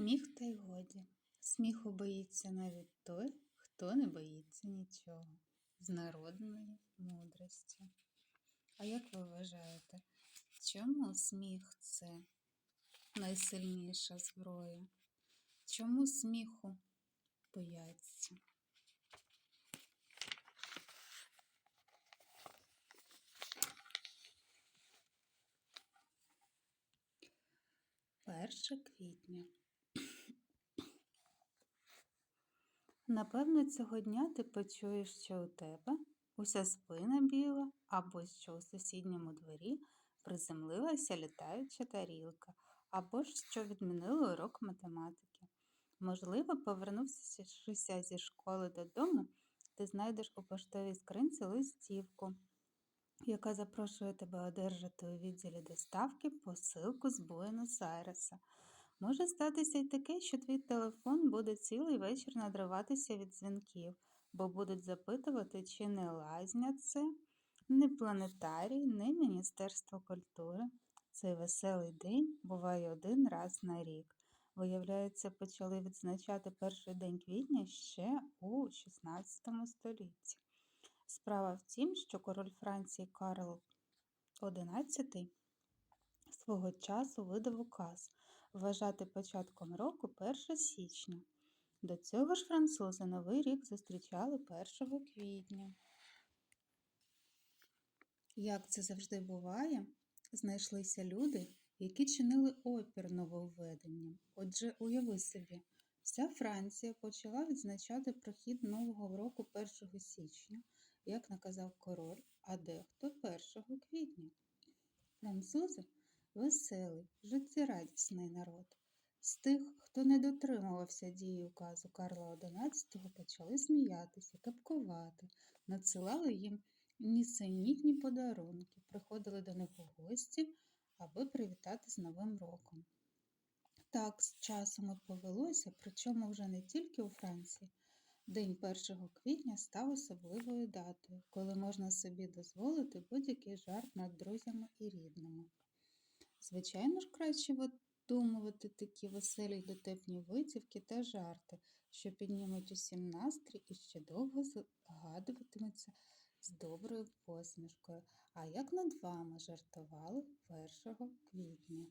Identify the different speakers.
Speaker 1: Сміх та й годі. Сміху боїться навіть той, хто не боїться нічого. З народної мудрості. А як ви вважаєте, чому сміх це найсильніша зброя? Чому сміху бояться? Перше квітня. Напевно, цього дня ти почуєш, що у тебе уся спина біла, або що у сусідньому дворі приземлилася літаюча тарілка, або ж що відмінили урок математики. Можливо, повернувшися зі школи додому, ти знайдеш у поштовій скринці листівку, яка запрошує тебе одержати у відділі доставки посилку з Буенос-Айреса. Може статися й таке, що твій телефон буде цілий вечір надриватися від дзвінків, бо будуть запитувати, чи не лазня це, не планетарій, не Міністерство культури. Цей веселий день буває один раз на рік. Виявляється, почали відзначати перший день квітня ще у XVI столітті. Справа в тім, що король Франції Карл XI свого часу видав указ вважати початком року 1 січня. До цього ж французи Новий рік зустрічали 1 квітня. Як це завжди буває, знайшлися люди, які чинили опір нововведенням. Отже, уяви собі, вся Франція почала відзначати прохід Нового року 1 січня, як наказав король, а дехто 1 квітня. Французи веселий, життєрадісний народ. З тих, хто не дотримувався дії указу Карла XI, почали сміятися, капкувати, надсилали їм нісенітні подарунки, приходили до них у гості, аби привітати з Новим роком. Так з часом і повелося, причому вже не тільки у Франції. День 1 квітня став особливою датою, коли можна собі дозволити будь-який жарт над друзями і рідними. Звичайно ж, краще видумувати такі веселі й дотепні витівки та жарти, що піднімуть усім настрій і ще довго згадуватиметься з доброю посмішкою. А як над вами жартували 1 квітня?